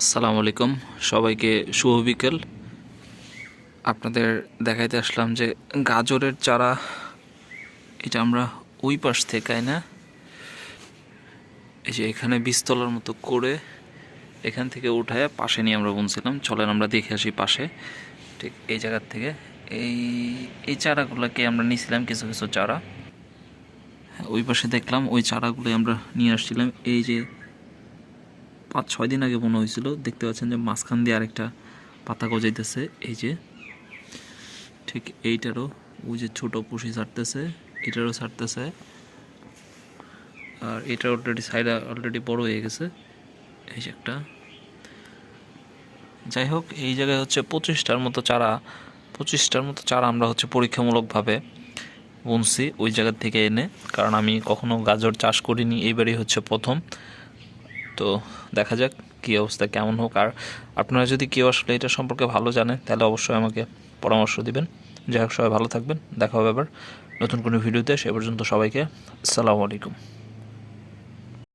আসসালামু আলাইকুম। সবাইকে শুভ বিকেল। আপনাদের দেখাইতে আসলাম যে গাজরের চারা এটা আমরা ওই পাশ থেকে না? এই যে এখানে বীজতলার মতো করে এখান থেকে উঠায় পাশে নিয়ে আমরা বুনছিলাম। চলেন আমরা দেখে আসি পাশে। ঠিক এই জায়গার থেকে। এই এই চারাগুলোকে আমরা নিয়েছিলাম কিছু কিছু চারা। হ্যাঁ, ওই পাশে দেখলাম ওই চারাগুলো আমরা নিয়ে আসছিলাম। এই যে পাঁচ ছয় দিন আগে মনে হয়েছিল। দেখতে পাচ্ছেন যে মাঝখান দিয়ে আরেকটা পাতা গজাইতেছে। এই যে, ঠিক এইটারও ওই যে ছোটো পুষি ছাড়তেছে, এটারও ছাড়তেছে। আর এটা অলরেডি সাইড অলরেডি বড় হয়ে গেছে। এই যে একটা। যাই হোক, এই জায়গায় হচ্ছে পঁচিশটার মতো চারা, পঁচিশটার মতো চারা আমরা হচ্ছে পরীক্ষামূলকভাবে বুনছি ওই জায়গা থেকে এনে। কারণ আমি কখনো গাজর চাষ করিনি, এইবারই হচ্ছে প্রথম। তো দেখা যাক কি অবস্থা, কেমন হোক। আর আপনারা যদি কেউ আসলে এটা সম্পর্কে ভালো জানেন তাহলে অবশ্যই আমাকে পরামর্শ দিবেন। যাই হোক, সবাই ভালো থাকবেন। দেখা হবে আবার নতুন কোনো ভিডিওতে। সে পর্যন্ত সবাইকে আসসালামু আলাইকুম।